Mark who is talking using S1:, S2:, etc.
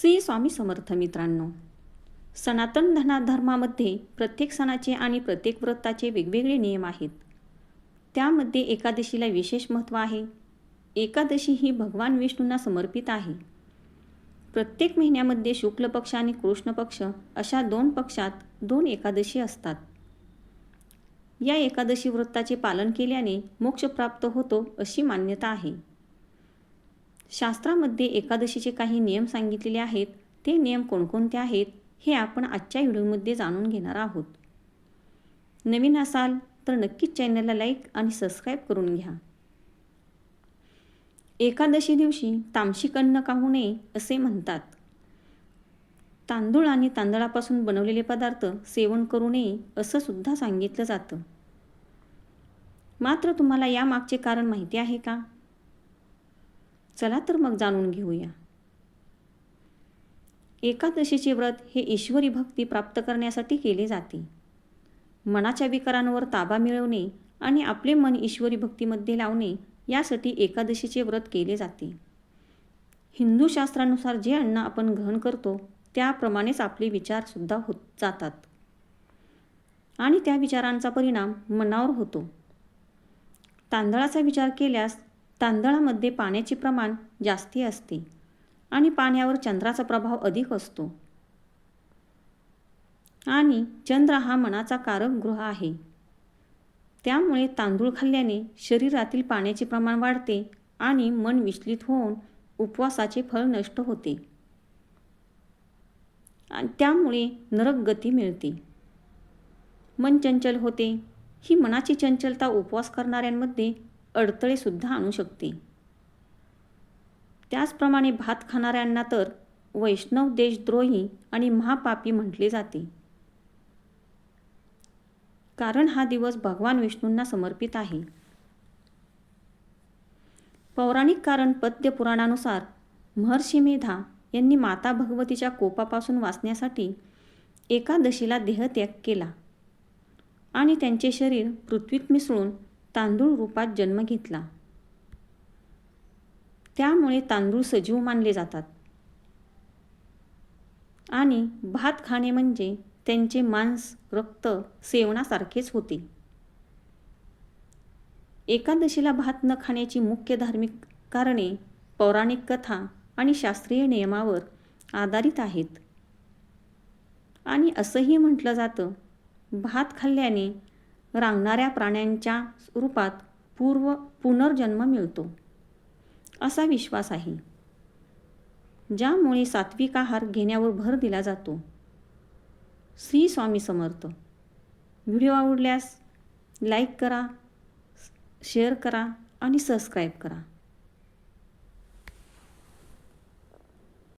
S1: श्री स्वामी समर्थ मित्रांनो सनातन धना धर्मामध्ये प्रत्येक सणाचे आणि प्रत्येक व्रताचे वेगवेगळे नियम आहेत. त्यामध्ये एकादशीला विशेष महत्त्व आहे. एकादशी ही भगवान विष्णूंना समर्पित आहे. प्रत्येक महिन्यामध्ये शुक्ल पक्ष आणि कृष्ण पक्ष अशा दोन पक्षात दोन एकादशी असतात. या एकादशी व्रताचे पालन केल्याने मोक्ष प्राप्त होतो अशी मान्यता आहे. शास्त्रामध्ये एकादशीचे काही नियम सांगितलेले आहेत. ते नियम कोणकोणते आहेत हे आपण आजच्या व्हिडिओमध्ये जाणून घेणार आहोत. नवीन असाल तर नक्कीच चॅनलला लाईक आणि सबस्क्राईब करून घ्या. एकादशी दिवशी तामशिक अन्न खाऊ नये असे म्हणतात. तांदूळ आणि तांदळापासून बनवलेले पदार्थ सेवन करू नये असं सुद्धा सांगितलं जातं. मात्र तुम्हाला यामागचे कारण माहिती आहे का? चला तर मग जाणून घेऊया. एकादशीचे व्रत हे ईश्वरी भक्ती प्राप्त करण्यासाठी केले जाते. मनाच्या विकारांवर ताबा मिळवणे आणि आपले मन ईश्वरी भक्तीमध्ये लावणे यासाठी एकादशीचे व्रत केले जाते. हिंदू शास्त्रानुसार जे अन्न आपण ग्रहण करतो त्याप्रमाणेच आपले विचारसुद्धा होत जातात. आणि त्या विचारांचा परिणाम मनावर होतो. तांदळाचा विचार केल्यास तांदळामध्ये पाण्याचे प्रमाण जास्ती असते आणि पाण्यावर चंद्राचा प्रभाव अधिक असतो. आणि चंद्र हा मनाचा कारक ग्रह आहे. त्यामुळे तांदूळ खाल्ल्याने शरीरातील पाण्याचे प्रमाण वाढते आणि मन विचलित होऊन उपवासाचे फळ नष्ट होते. आणि त्यामुळे नरक गती मिळते. मन चंचल होते. ही मनाची चंचलता उपवास करणाऱ्यांमध्ये अडथळेसुद्धा आणू शकते. त्याचप्रमाणे भात खाणाऱ्यांना तर वैष्णव देशद्रोही आणि महापापी म्हटले जाते. कारण हा दिवस भगवान विष्णूंना समर्पित आहे. पौराणिक कारण पद्य पुराणानुसार महर्षी मेधा यांनी माता भगवतीच्या कोपापासून वाचण्यासाठी एकादशीला देहत्याग केला आणि त्यांचे शरीर पृथ्वीत मिसळून तांदूळ रूपात जन्म घेतला. त्यामुळे तांदूळ सजीव मानले जातात. आणि भात खाणे म्हणजे त्यांचे मांस रक्त सेवनासारखेच होते. एकादशीला भात न खाण्याची मुख्य धार्मिक कारणे पौराणिक कथा आणि शास्त्रीय नियमावर आधारित आहेत. आणि असंही म्हटलं जातं भात खाल्ल्याने रांगणाऱ्या प्राण्यांच्या रूपात पूर्व पुनर्जन्म मिळतो. असा विश्वास आहे. ज्यामुळे सात्विक आहार घेण्यावर भर दिला जातो. श्री स्वामी समर्थ. व्हिडिओ आवडल्यास लाईक करा शेअर करा आणि सबस्क्राईब करा.